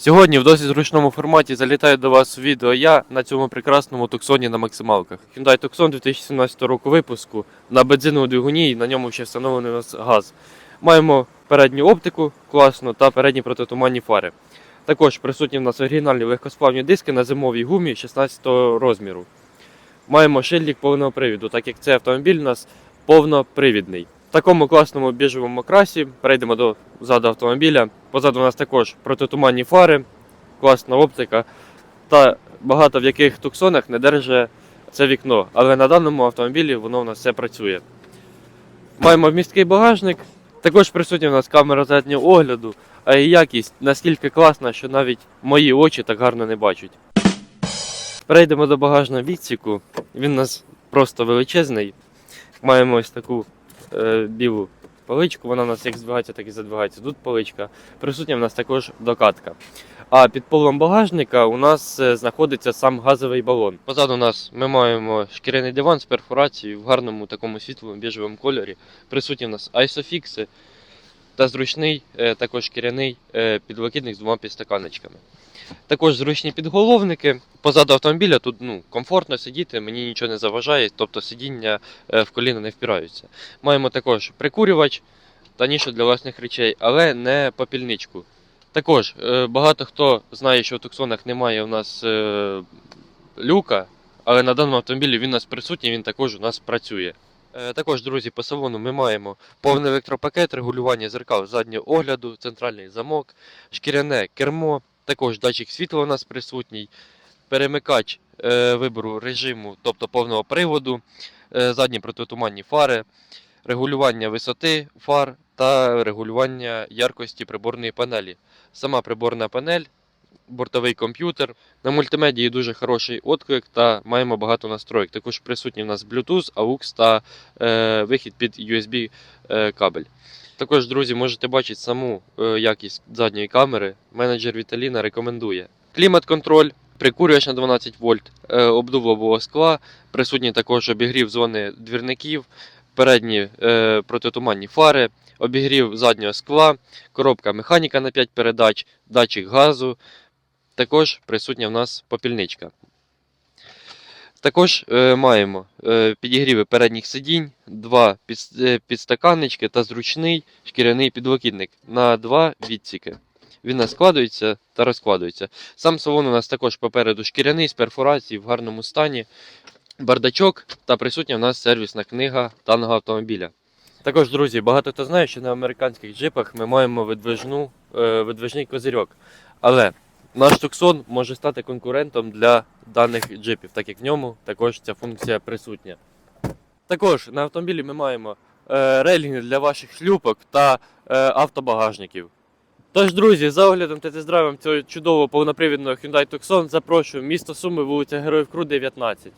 Сьогодні в досить зручному форматі залітаю до вас відео я на цьому прекрасному Туксоні на максималках. Hyundai Tucson 2017 року випуску на бензиновому двигуні і на ньому ще встановлений у нас газ. Маємо передню оптику класну та передні протитуманні фари. Також присутні в нас оригінальні легкосплавні диски на зимовій гумі 16 розміру. Маємо шильдик повного привіду, так як цей автомобіль у нас повнопривідний. В такому класному біжевому красі перейдемо до заду автомобіля. Позаду у нас також протитуманні фари, класна оптика та багато в яких туксонах не держить це вікно. Але на даному автомобілі воно у нас все працює. Маємо вмісткий багажник. Також присутня у нас камера заднього огляду, а її якість настільки класна, що навіть мої очі так гарно не бачать. Перейдемо до багажного відсіку. Він у нас просто величезний. Маємо ось таку е, білу поличку, вона у нас як збігається, так і задвигається. Тут поличка. Присутня в нас також докатка. А під полом багажника у нас е, знаходиться сам газовий балон. Позаду нас ми маємо шкіряний диван з перфорацією в гарному такому світлому біжевому кольорі. Присутні в нас айсофікси та зручний, е, також шкіряний е, підлокітник з двома підстаканечками. Також зручні підголовники. Позаду автомобіля тут ну, комфортно сидіти, мені нічого не заважає, тобто сидіння е, в коліна не впираються. Маємо також прикурювач та нішу для власних речей, але не попільничку. Також багато хто знає, що в туксонах немає у нас люка, але на даному автомобілі він у нас присутній, він також у нас працює. Е, Також, друзі, по салону ми маємо повний електропакет, регулювання зеркал заднього огляду, центральний замок, шкіряне кермо, також датчик світла у нас присутній, перемикач е, вибору режиму, тобто повного приводу, е, задні протитуманні фари, регулювання висоти фар та регулювання яркості приборної панелі. Сама приборна панель, бортовий комп'ютер. На мультимедії дуже хороший відклик та маємо багато настроїк. Також присутні в нас Bluetooth, AUX та е, вихід під USB е, кабель. Також, друзі, можете бачити саму е, якість задньої камери. Менеджер Віталіна рекомендує. Клімат-контроль, прикурювач на 12 вольт, е, обдув лобового скла, присутній також обігрів зони двірників, передні е, протитуманні фари, обігрів заднього скла, коробка механіка на 5 передач, датчик газу. Також присутня в нас попільничка. Також е, маємо е, підігріви передніх сидінь, два під, е, підстаканнички та зручний шкіряний підлокітник на два відсіки. Він нас складується та розкладується. Сам салон у нас також попереду шкіряний з перфорації в гарному стані, бардачок та присутня в нас сервісна книга даного автомобіля. Також, друзі, багато хто знає, що на американських джипах ми маємо видвижну, е, видвижний козирьок. Але наш Tucson може стати конкурентом для даних джипів, так як в ньому також ця функція присутня. Також на автомобілі ми маємо е, рейлінги для ваших шлюпок та е, автобагажників. Тож, друзі, за оглядом та тест-драйвом цього чудового повнопривідного Hyundai Tucson запрошую місто Суми, вулиця Героїв Кру, 19.